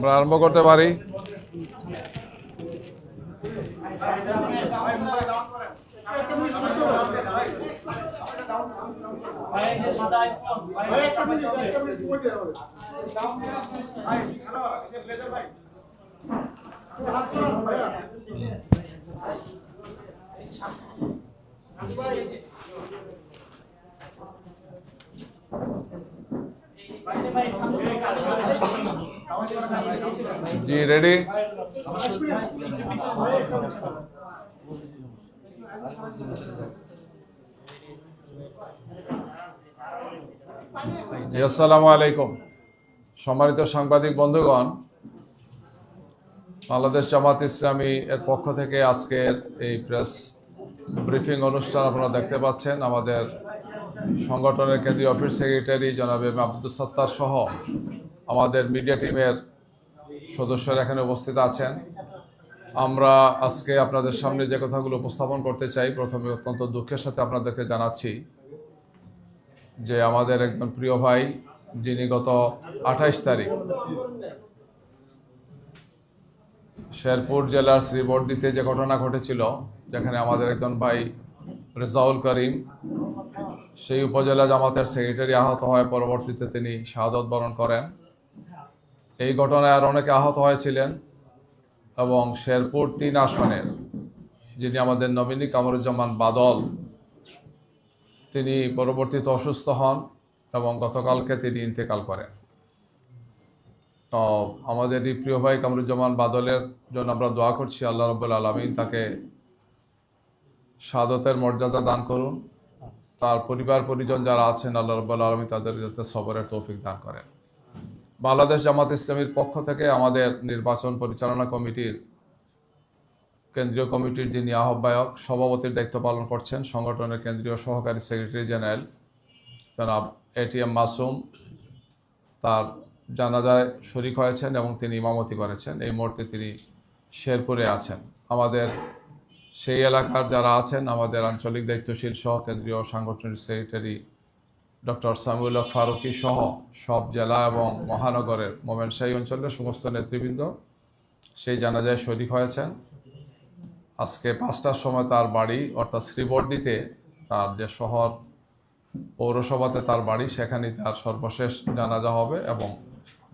আমরা আরম্ভ করতে পারি। জি রেডি আসসালামু আলাইকুম। সম্মানিত সাংবাদিক বন্ধুগণ, বাংলাদেশ জামাত ইসলামী এর পক্ষ থেকে আজকের এই প্রেস ব্রিফিং অনুষ্ঠান আপনারা দেখতে পাচ্ছেন। আমাদের সংগঠনের কেন্দ্রীয় অফিস সেক্রেটারি জনাব এম আব্দুল সত্তার সহ আমাদের মিডিয়া টিমের সদস্যরা এখানে উপস্থিত আছেন। আমরা আজকে আপনাদের সামনে যে কথাগুলো উপস্থাপন করতে চাই, প্রথমে অত্যন্ত দুঃখের সাথে আপনাদেরকে জানাচ্ছি যে আমাদের একজন প্রিয় ভাই, যিনি গত আঠাইশ তারিখ শেরপুর জেলার শ্রীবর্দিতে যে ঘটনা ঘটেছিল, যেখানে আমাদের একজন ভাই রেজাউল করিম সেই উপজেলা জামাতের সেক্রেটারি আহত হয় পরবর্তীতে তিনি শাহাদত বরণ করেন। এই ঘটনায় আর অনেকে আহত হয়েছিলেন এবং শেরপুর তিন আসনের যিনি আমাদের নমিনী কামরুজ্জামান বাদল, তিনি পরবর্তীতে অসুস্থ হন এবং গতকালকে তিনি ইন্তেকাল করেন। তো আমাদের এই প্রিয় ভাই কামরুজ্জামান বাদলের জন্য আমরা দোয়া করছি, আল্লাহ রব্বুল আলমিন তাকে সাদতের মর্যাদা দান করুন। তার পরিবার, পরিজন যারা আছেন, আল্লাহ রব্বুল আলমী তাদের যাতে সবরের তৌফিক দান করেন। বাংলাদেশ জামাত ইসলামীর পক্ষ থেকে আমাদের নির্বাচন পরিচালনা কমিটির, কেন্দ্রীয় কমিটির যিনি আহ্বায়ক, সভাপতির দায়িত্ব পালন করছেন সংগঠনের কেন্দ্রীয় সহকারী সেক্রেটারি জেনারেল জনাব এটিএম মাসুম। তার জানাজায় শরিক হয়েছেন এবং তিনি ইমামতি করেছেন। এই মুহূর্তে তিনি শেরপুরে আছেন। আমাদের সেই এলাকার যারা আছেন, আমাদের আঞ্চলিক দায়িত্বশীল সহ কেন্দ্রীয় সাংগঠনিক সেক্রেটারি ডক্টর সামিউল হক ফারুকি সহ সব জেলা এবং মহানগরের মোমেনশাহী অঞ্চলের সমস্ত নেতৃবৃন্দ, সেই জানাজায় শরিক হয়েছেন। আজকে পাঁচটার সময় তার বাড়ি, অর্থাৎ শ্রীবর্দিতে তার যে শহর পৌরসভাতে তার বাড়ি, সেখানেই তার সর্বশেষ জানাজা হবে এবং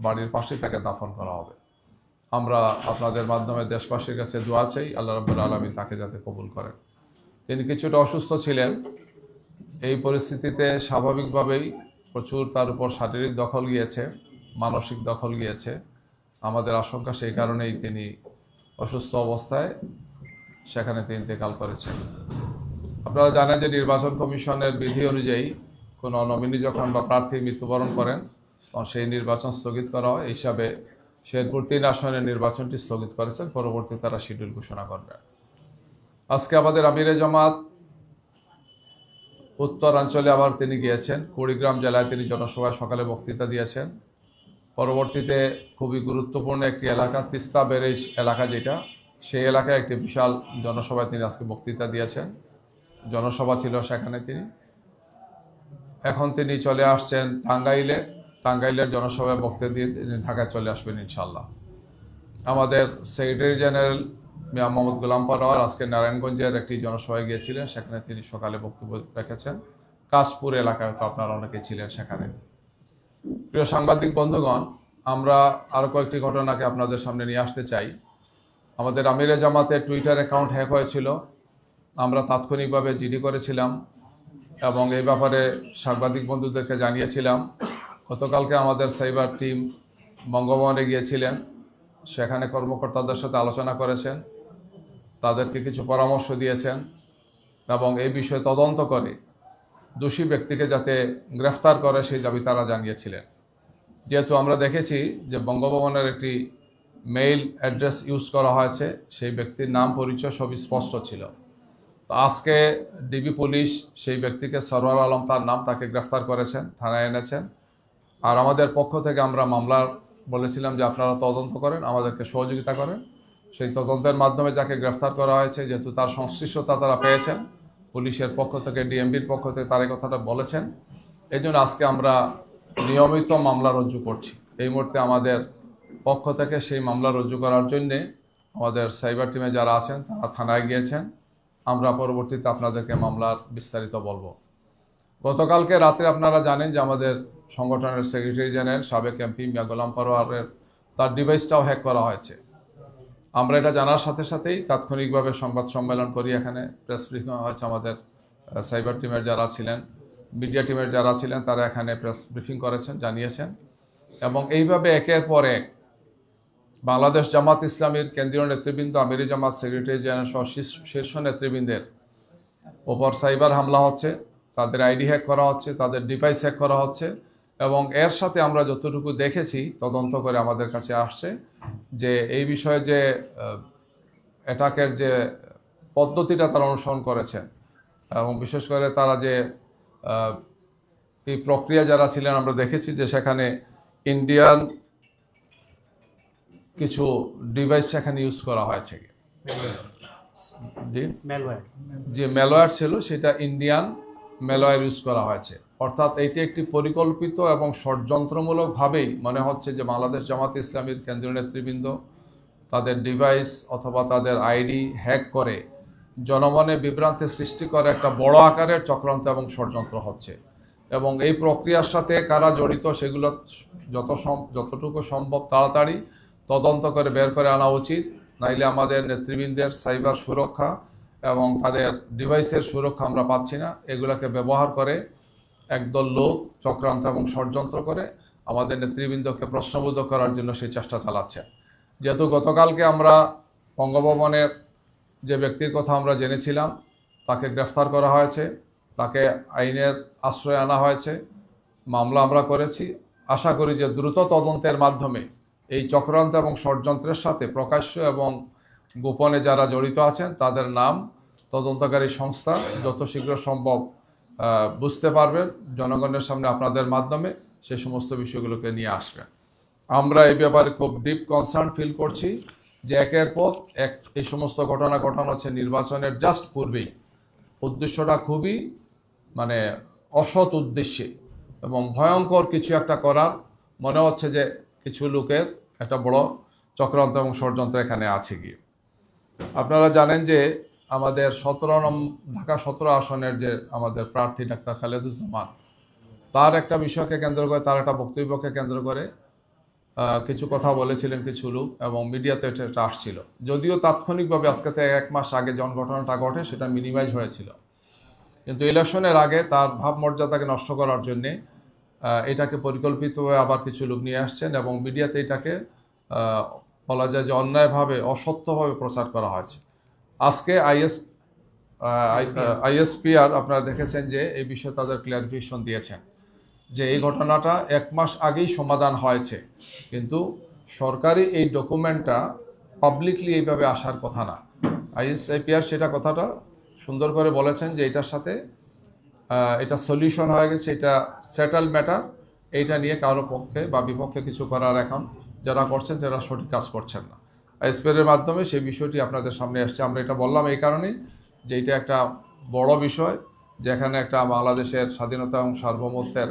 বাড়ির পাশেই তাকে দাফন করা হবে। আমরা আপনাদের মাধ্যমে দেশবাসীর কাছে দোয়া চাই, আল্লাহ রব্বুল আলমী তাকে যাতে কবুল করেন। তিনি কিছুটা অসুস্থ ছিলেন। এই পরিস্থিতিতে স্বাভাবিকভাবেই প্রচুর তার উপর শারীরিক দখল গিয়েছে, মানসিক দখল গিয়েছে। আমাদের আশঙ্কা সেই কারণেই তিনি অসুস্থ অবস্থায় সেখানে তিনি ইন্তেকাল করেছেন। আপনারা জানেন যে নির্বাচন কমিশনের বিধি অনুযায়ী কোনো নমিনি যখন বা প্রার্থী মৃত্যুবরণ করেন, তখন সেই নির্বাচন স্থগিত করা হয়। হিসাবে শেরপুর তিন আসনের নির্বাচনটি স্থগিত করেছেন। পরবর্তী তারা শিডিউল ঘোষণা করবেন আজকে আমাদের আমিরে জামাত উত্তরাঞ্চলে আবার তিনি গিয়েছেন। কুড়িগ্রাম জেলায় তিনি জনসভায় সকালে বক্তৃতা দিয়েছেন। পরবর্তীতে খুবই গুরুত্বপূর্ণ একটি এলাকা, তিস্তা ব্যারেজ এলাকা যেটা, সেই এলাকায় একটি বিশাল জনসভায় তিনি আজকে বক্তৃতা দিয়েছেন। জনসভা ছিল সেখানে তিনি। এখন তিনি চলে আসছেন টাঙ্গাইলে। টাঙ্গাইলের জনসভায় বক্তৃতা দিয়ে ঢাকায় চলে আসবেন ইনশাল্লাহ আমাদের সেক্রেটারি জেনারেল মিয়া মোহাম্মদ গোলাম পারওয়ার আজকে নারায়ণগঞ্জের একটি জনসভায় গিয়েছিলেন, সেখানে তিনি সকালে বক্তব্য রেখেছেন। কাশপুর এলাকায় তো আপনারা অনেকে ছিলেন সেখানে। প্রিয় সাংবাদিক বন্ধুগণ, আমরা আরও কয়েকটি ঘটনাকে আপনাদের সামনে নিয়ে আসতে চাই। আমাদের আমিরে জামাতের টুইটার অ্যাকাউন্ট হ্যাক হয়েছিল। আমরা তাৎক্ষণিকভাবে জিডি করেছিলাম এবং এই ব্যাপারে সাংবাদিক বন্ধুদেরকে জানিয়েছিলাম। গতকালকে আমাদের সাইবার টিম বঙ্গভবনে গিয়েছিলেন। সেখানে কর্মকর্তাদের সাথে আলোচনা করেছেন। তাদেরকে কিছু পরামর্শ দিয়েছেন এবং এই বিষয়ে তদন্ত করে দোষী ব্যক্তিকে যাতে গ্রেফতার করে সেই দাবি তারা জানিয়েছিলেন। যেহেতু আমরা দেখেছি যে বঙ্গভবনের একটি মেইল অ্যাড্রেস ইউজ করা হয়েছে, সেই ব্যক্তির নাম, পরিচয় সবই স্পষ্ট ছিল। তো আজকে ডিবি পুলিশ সেই ব্যক্তিকে সরওয়ার আলম তার নাম তাকে গ্রেফতার করেছেন, থানায় এনেছেন। আর আমাদের পক্ষ থেকে আমরা মামলার বলেছিলাম যে আপনারা তদন্ত করেন, আমাদেরকে সহযোগিতা করেন। সেই তদন্তের মাধ্যমে যাকে গ্রেফতার করা হয়েছে, যেহেতু তার সংশ্লিষ্টতা তারা পেয়েছেন, পুলিশের পক্ষ থেকে, ডিএমবির পক্ষ থেকে তার এই কথাটা বলেছেন। এই জন্য আজকে আমরা নিয়মিত মামলা রুজু করছি। এই মুহূর্তে আমাদের পক্ষ থেকে সেই মামলা রুজু করার জন্যে আমাদের সাইবার টিমে যারা আছেন, তারা থানায় গিয়েছেন। আমরা পরবর্তীতে আপনাদেরকে মামলার বিস্তারিত বলব। গতকালকে রাতে আপনারা জানেন যে আমাদের সংগঠনের সেক্রেটারি জেনারেল সাবেক এমপি মিয়া গোলাম পরোয়ারের, তার ডিভাইসটাও হ্যাক করা হয়েছে। আমরা এটা জানার সাথে সাথেই তাৎক্ষণিকভাবে সংবাদ সম্মেলন করি এখানে। প্রেস ব্রিফিং হয়েছে আমাদের সাইবার টিমের যারা ছিলেন, মিডিয়া টিমের যারা ছিলেন, তারা এখানে প্রেস ব্রিফিং করেছেন, জানিয়েছেন। এবং এইভাবে একের পর এক বাংলাদেশ জামাত ইসলামীর কেন্দ্রীয় নেতৃবৃন্দ, আমিরি জামাত সেক্রেটারি জেনারেল সহ শীর্ষ- নেতৃবৃন্দের ওপর সাইবার হামলা হচ্ছে, তাদের আইডি হ্যাক করা হচ্ছে, তাদের ডিভাইস হ্যাক করা হচ্ছে। এবং এর সাথে আমরা যতটুকু দেখেছি তদন্ত করে আমাদের কাছে আসছে যে এই বিষয়ে যে অ্যাটাকের যে পদ্ধতিটা তারা অনুসরণ করেছেন এবং বিশেষ করে তারা যে এই প্রক্রিয়া যারা ছিলেন আমরা দেখেছি যে সেখানে ইন্ডিয়ান কিছু ডিভাইস সেখানে ইউজ করা হয়েছে। যে ম্যালওয়্যার ছিল সেটা ইন্ডিয়ান ম্যালওয়্যার ইউজ করা হয়েছে। অর্থাৎ এটি একটি পরিকল্পিত এবং ষড়যন্ত্রমূলকভাবেই মনে হচ্ছে যে বাংলাদেশ জামাত ইসলামীর কেন্দ্রীয় নেতৃবৃন্দ তাদের ডিভাইস অথবা তাদের আইডি হ্যাক করে জনমনে বিভ্রান্তি সৃষ্টি করে একটা বড় আকারের চক্রান্ত এবং ষড়যন্ত্র হচ্ছে। এবং এই প্রক্রিয়ার সাথে কারা জড়িত সেগুলো যত যতটুকু সম্ভব তাড়াতাড়ি তদন্ত করে বের করে আনা উচিত। নাইলে আমাদের নেতৃবৃন্দের সাইবার সুরক্ষা এবং তাদের ডিভাইসের সুরক্ষা আমরা পাচ্ছি না। এগুলোকে ব্যবহার করে একদল লোক চক্রান্ত এবং ষড়যন্ত্র করে আমাদের নেতৃবৃন্দকে প্রশ্নবোধ করার জন্য সেই চেষ্টা চালাচ্ছে। যেহেতু গতকালকে আমরা বঙ্গভবনের যে ব্যক্তির কথা আমরা জেনেছিলাম, তাকে গ্রেফতার করা হয়েছে, তাকে আইনের আশ্রয় আনা হয়েছে, মামলা আমরা করেছি। আশা করি যে দ্রুত তদন্তের মাধ্যমে এই চক্রান্ত এবং ষড়যন্ত্রের সাথে প্রকাশ্য এবং গোপনে যারা জড়িত আছেন, তাদের নাম তদন্তকারী সংস্থা যত শীঘ্র সম্ভব বুঝতে পারবেন, জনগণের সামনে আপনাদের মাধ্যমে সেই সমস্ত বিষয়গুলোকে নিয়ে আসবেন আমরা এই ব্যাপারে খুব ডিপ কনসার্ন ফিল করছি যে একের পর এক এই সমস্ত ঘটনা ঘটানো হচ্ছে নির্বাচনের জাস্ট পূর্বেই। উদ্দেশ্যটা খুবই মানে অসৎ উদ্দেশ্যে এবং ভয়ঙ্কর কিছু একটা করার মনে হচ্ছে যে কিছু লোকের একটা বড় চক্রান্ত এবং ষড়যন্ত্র এখানে আছে গিয়ে। আপনারা জানেন যে আমাদের সতেরো নম ঢাকা সতেরো আসনের যে আমাদের প্রার্থী ডাক্তার খালেদুজ্জামান, তার একটা বিষয়কে কেন্দ্র করে, তার একটা বক্তব্যকে কেন্দ্র করে কিছু কথা বলেছিলেন কিছু লোক এবং মিডিয়াতে এটা আসছিল। যদিও তাৎক্ষণিকভাবে আজকে থেকে এক মাস আগে যখন ঘটনাটা ঘটে, সেটা মিনিমাইজ হয়েছিল। কিন্তু ইলেকশনের আগে তার ভাবমর্যাদাকে নষ্ট করার জন্যে এটাকে পরিকল্পিতভাবে আবার কিছু লোক নিয়ে আসছেন এবং মিডিয়াতে এটাকে বলা যায় যে অন্যায়ভাবে, অসত্যভাবে প্রচার করা হয়েছে। আজকে আইএস আইএসপিআর আপনারা দেখেছেন যে এই বিষয়ে তাদের ক্লিয়ারিফিকেশন দিয়েছেন যে এই ঘটনাটা এক মাস আগেই সমাধান হয়েছে। কিন্তু সরকারি এই ডকুমেন্টটা পাবলিকলি এইভাবে আসার কথা না। আইএসআইপিআর সেটা কথাটা সুন্দর করে বলেছেন যে এটার সাথে এটা সলিউশন হয়ে গেছে এটা সেটেল ম্যাটার এইটা নিয়ে কারও পক্ষে বা বিপক্ষে কিছু করার এখন যারা করছেন যারা সঠিক কাজ করছেন না। আইএসপিআর মাধ্যমে সেই বিষয়টি আপনাদের সামনে আসছে। আমরা এটা বললাম এই কারণেই যে এটা একটা বড় বিষয়, যেখানে একটা বাংলাদেশের স্বাধীনতা এবং সার্বভৌমত্বের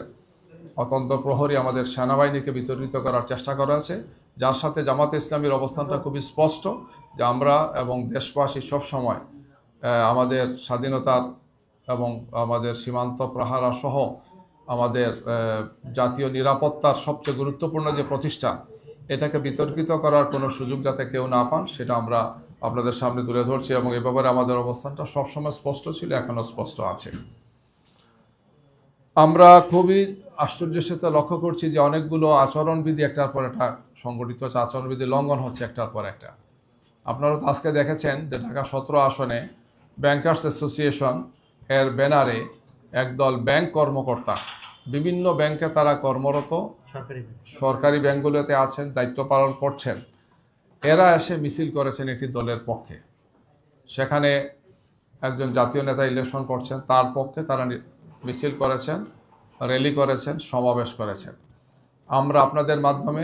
অত্যন্ত প্রহরী আমাদের সেনাবাহিনীকে বিতর্কিত করার চেষ্টা করা আছে। যার সাথে জামাতে ইসলামীর অবস্থানটা খুবই স্পষ্ট যে আমরা এবং দেশবাসী সবসময় আমাদের স্বাধীনতার এবং আমাদের সীমান্ত প্রহারা সহ আমাদের জাতীয় নিরাপত্তার সবচেয়ে গুরুত্বপূর্ণ যে প্রতিষ্ঠান এটাকে বিতর্কিত করার কোনো সুযোগ যাতে কেউ না পান, সেটা আমরা আপনাদের সামনে তুলে ধরছি এবং এ ব্যাপারে আমাদের অবস্থানটা সবসময় স্পষ্ট ছিল এখনও স্পষ্ট আছে। আমরা খুবই আশ্চর্যের সাথে লক্ষ্য করছি যে অনেকগুলো আচরণবিধি একটার পর একটা সংগঠিত হচ্ছে, আচরণবিধি লঙ্ঘন হচ্ছে একটার পর একটা। আপনারা আজকে দেখেছেন যে ঢাকা সতেরো আসনে ব্যাংকার্স অ্যাসোসিয়েশন এর ব্যানারে একদল ব্যাংক কর্মকর্তা বিভিন্ন ব্যাংকে তারা কর্মরত সরকারি ব্যাংকগুলোতে আছেন দায়িত্ব পালন করছেন। এরা এসে মিছিল করেছেন একটি দলের পক্ষে। সেখানে একজন জাতীয় নেতা ইলেকশন করছেন তার পক্ষে তারা মিছিল করেছেন র্যালি করেছেন সমাবেশ করেছেন। আমরা আপনাদের মাধ্যমে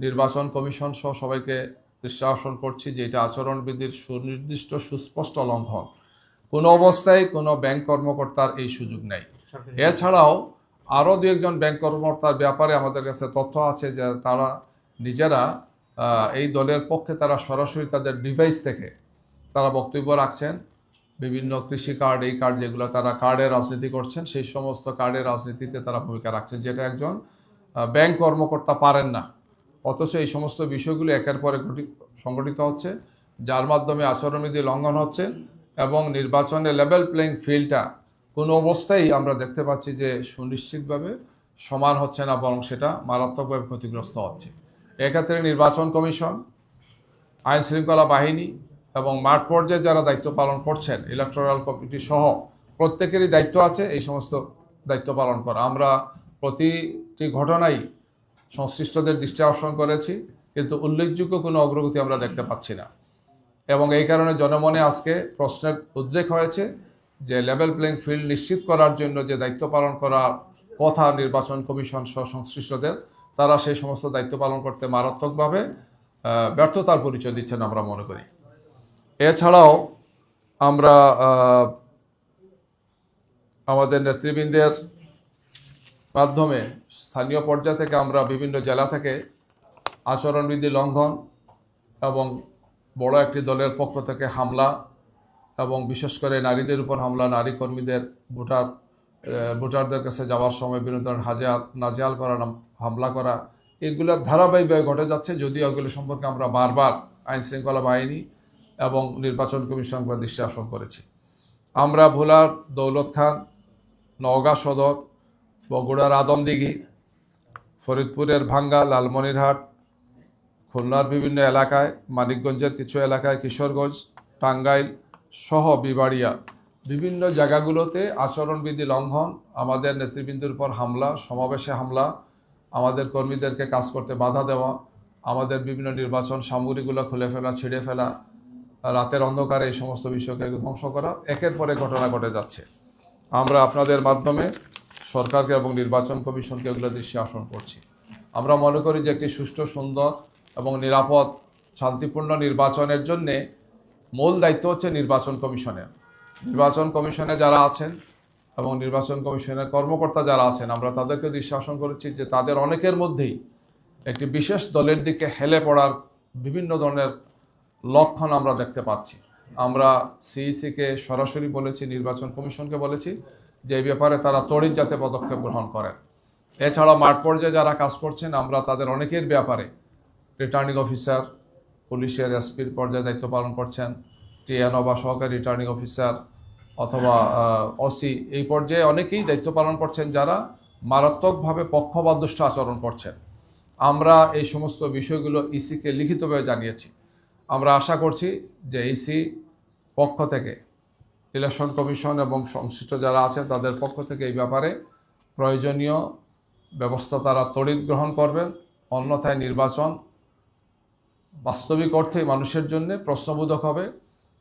নির্বাচন কমিশন সহ সবাইকে আকর্ষণ করছি যে এটা আচরণবিধির সুনির্দিষ্ট সুস্পষ্ট লঙ্ঘন। কোনো অবস্থায় কোনো ব্যাংক কর্মকর্তার এই সুযোগ নেই। এছাড়াও আরও দু একজন ব্যাংক কর্মকর্তার ব্যাপারে আমাদের কাছে তথ্য আছে যে তারা নিজেরা এই দলের পক্ষে তারা সরাসরি তাদের ডিভাইস থেকে তারা বক্তব্য রাখছেন। বিভিন্ন কৃষি কার্ড, এই কার্ড যেগুলো তারা কার্ডের রাজনীতি করছেন, সেই সমস্ত কার্ডের রাজনীতিতে তারা ভূমিকা রাখছেন। যেটা একজন ব্যাংক কর্মকর্তা পারেন না। অথচ এই সমস্ত বিষয়গুলো একের পরে সংগঠিত হচ্ছে, যার মাধ্যমে আচরণবিধি লঙ্ঘন হচ্ছে এবং নির্বাচনে লেভেল প্লেইং ফিল্ডটা কোনো অবস্থায় আমরা দেখতে পাচ্ছি যে সুনিশ্চিতভাবে সমান হচ্ছে না বরং সেটা মারাত্মকভাবে ক্ষতিগ্রস্ত হচ্ছে। এক্ষেত্রে নির্বাচন কমিশন আইন শৃঙ্খলা বাহিনী এবং মাঠ পর্যায়ে যারা দায়িত্ব পালন করছেন ইলেকট্রাল কমিটি সহ প্রত্যেকেরই দায়িত্ব আছে এই সমস্ত দায়িত্ব পালন করা। আমরা প্রতিটি ঘটনাই সংশ্লিষ্টদের দৃষ্টি আকর্ষণ করেছি, কিন্তু উল্লেখযোগ্য কোনো অগ্রগতি আমরা দেখতে পাচ্ছি না। এবং এই কারণে জনমনে আজকে প্রশ্নের উদ্রেক হয়েছে যে লেভেল প্লেইং ফিল্ড নিশ্চিত করার জন্য যে দায়িত্ব পালন করার কথা নির্বাচন কমিশন সহ সংশ্লিষ্টদের, তারা সেই সমস্ত দায়িত্ব পালন করতে মারাত্মকভাবে ব্যর্থতার পরিচয় দিচ্ছেন আমরা মনে করি। এছাড়াও আমরা আমাদের নেতৃবৃন্দের মাধ্যমে স্থানীয় পর্যায় থেকে আমরা বিভিন্ন জেলা থেকে আচরণবিধি লঙ্ঘন এবং বড় একটি দলের পক্ষ থেকে হামলা এবং বিশেষ করে নারীদের উপর হামলা, নারী কর্মীদের ভোটার ভোটারদের কাছে যাওয়ার সময় ধরনের হাজার নাজেহাল করা হামলা করা এগুলো ধারাবাহিকভাবে ঘটে যাচ্ছে। যদিও এগুলো সম্পর্কে আমরা বারবার আইন শৃঙ্খলা বাহিনী এবং নির্বাচন কমিশন দৃষ্টি আকর্ষণ করেছি। আমরা ভোলার দৌলত খান, নওগাঁ সদর, বগুড়ার আদমদিঘি, ফরিদপুরের ভাঙ্গা, লালমনিরহাট, খুলনার বিভিন্ন এলাকায়, মানিকগঞ্জের কিছু এলাকায়, কিশোরগঞ্জ, টাঙ্গাইল সহ বিবাড়িয়া বিভিন্ন জায়গাগুলোতে আচরণবিধি লঙ্ঘন, আমাদের নেতৃবৃন্দের উপর হামলা, সমাবেশে হামলা, আমাদের কর্মীদেরকে কাজ করতে বাধা দেওয়া, আমাদের বিভিন্ন নির্বাচন সামগ্রীগুলো খুলে ফেলা, ছিঁড়ে ফেলা, রাতের অন্ধকারে এই সমস্ত বিষয়কে ধ্বংস করা, একের পরে ঘটনা ঘটে যাচ্ছে। আমরা আপনাদের মাধ্যমে সরকারকে এবং নির্বাচন কমিশনকে এগুলো দৃষ্টি আকর্ষণ করছি। আমরা মনে করি যে একটি সুষ্ঠু, সুন্দর এবং নিরাপদ, শান্তিপূর্ণ নির্বাচনের জন্যে মূল দায়িত্ব হচ্ছে নির্বাচন কমিশনের। নির্বাচন কমিশনে যারা আছেন এবং নির্বাচন কমিশনের কর্মকর্তা যারা আছেন, আমরা তাদেরকে আকর্ষণ করেছি যে তাদের অনেকের মধ্যেই একটি বিশেষ দলের দিকে হেলে পড়ার বিভিন্ন ধরনের লক্ষণ আমরা দেখতে পাচ্ছি। আমরা সিইসিকে সরাসরি বলেছি, নির্বাচন কমিশনকে বলেছি যে এই ব্যাপারে তারা তড়িৎ যাতে পদক্ষেপ গ্রহণ করেন। এছাড়া মাঠ পর্যায়ে যারা কাজ করছেন, আমরা তাদের অনেকের ব্যাপারে রিটার্নিং অফিসার পুলিশের এসপির পর্যায়ে দায়িত্ব পালন করছেন টিএনও বা সহকারী রিটার্নিং অফিসার অথবা অসি এই পর্যায়ে অনেকেই দায়িত্ব পালন করছেন যারা মারাত্মকভাবে পক্ষপাতদুষ্ট আচরণ করছেন। আমরা এই সমস্ত বিষয়গুলো ইসিকে লিখিতভাবে জানিয়েছি। আমরা আশা করছি যে ইসি পক্ষ থেকে ইলেকশন কমিশন এবং সংশ্লিষ্ট যারা আছেন তাদের পক্ষ থেকে এই ব্যাপারে প্রয়োজনীয় ব্যবস্থা তারা তড়িৎ গ্রহণ করবেন। অন্যথায় নির্বাচন বাস্তবিক অর্থে মানুষের জন্য প্রশ্নবোধক হবে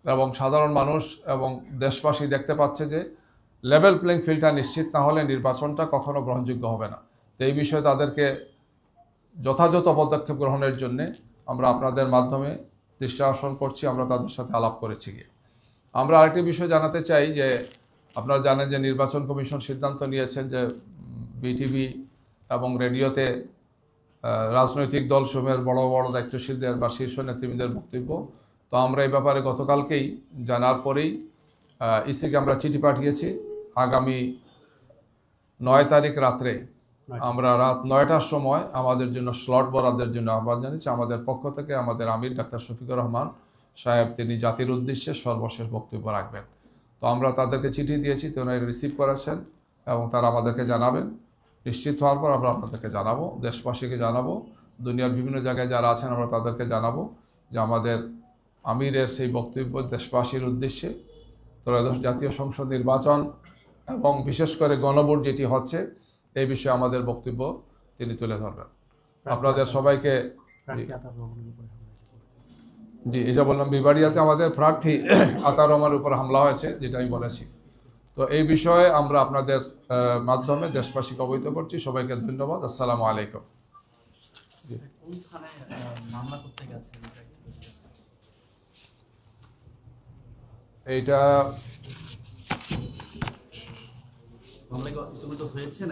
এবং সাধারণ মানুষ এবং দেশবাসী দেখতে পাচ্ছে যে লেভেল প্লেইং ফিল্ডটা নিশ্চিত না হলে নির্বাচনটা কখনো গ্রহণযোগ্য হবে না। তো এই বিষয়ে তাদেরকে যথাযথ পদক্ষেপ গ্রহণের জন্যে আমরা আপনাদের মাধ্যমে দৃষ্টি আকর্ষণ করছি, আমরা তাদের সাথে আলাপ করেছি গিয়ে। আমরা আরেকটি বিষয় জানাতে চাই যে আপনারা জানেন যে নির্বাচন কমিশন সিদ্ধান্ত নিয়েছেন যে বিটিভি এবং রেডিওতে রাজনৈতিক দলসমূহের বড় বড় দায়িত্বশীলদের বা শীর্ষ নেতৃবৃন্দের বক্তব্য। তো আমরা এই ব্যাপারে গতকালকেই জানার পরেই ইসিকে আমরা চিঠি পাঠিয়েছি। আগামী নয় তারিখ রাত্রে আমরা রাত নয়টার সময় আমাদের জন্য স্লট বরাদ্দের জন্য আহ্বান জানিয়েছি। আমাদের পক্ষ থেকে আমাদের আমির ডাক্তার শফিকুর রহমান সাহেব তিনি জাতির উদ্দেশ্যে সর্বশেষ বক্তব্য রাখবেন। তো আমরা তাদেরকে চিঠি দিয়েছি তো ওনারা রিসিভ করেছেন এবং তারা আমাদেরকে জানাবেন। নিশ্চিত হওয়ার পর আমরা আপনাদেরকে জানাব, দেশবাসীকে জানাব, দুনিয়ার বিভিন্ন জায়গায় যারা আছেন আমরা তাদেরকে জানাব যে আমাদের আমিরের সেই বক্তব্য দেশবাসীর উদ্দেশ্যে। ত্রয়োদশ জাতীয় সংসদ নির্বাচন এবং বিশেষ করে গণভোট যেটি হচ্ছে, এই বিষয়ে আমাদের বক্তব্য তিনি তুলে ধরবেন। আপনাদের সবাইকে। জি। এটা বললাম, বিবাড়িয়াতে আমাদের প্রার্থী আতার রহমানের উপর হামলা হয়েছে, যেটা আমি বলেছি। তো এই বিষয়ে আমরা আপনাদের মাধ্যমে দেশবাসীকে অবহিত করছি। সবাইকে ধন্যবাদ। আসসালামু আলাইকুম? এইটা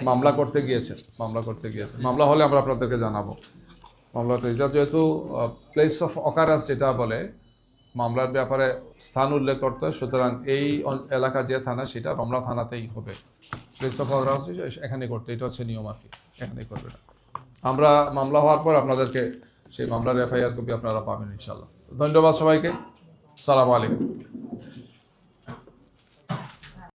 মামলা করতে গিয়েছে মামলা করতে গিয়েছে। মামলা হলে আমরা আপনাদেরকে জানাব। মামলাটা এটা যেহেতু প্লেস অফ অকারাস যেটা বলে মামলার ব্যাপারে স্থান উল্লেখ করতে হয়। সুতরাং এই এলাকা যে থানা, সেটা রমলা থানাতেই হবে। এখানে করতে এটা হচ্ছে নিয়ম আর কি। এখানে করবে না। আমরা মামলা হওয়ার পর আপনাদেরকে সেই মামলার এফআইআর কপি আপনারা পাবেন ইনশাল্লাহ ধন্যবাদ সবাইকে। সালাম আলাইকুম।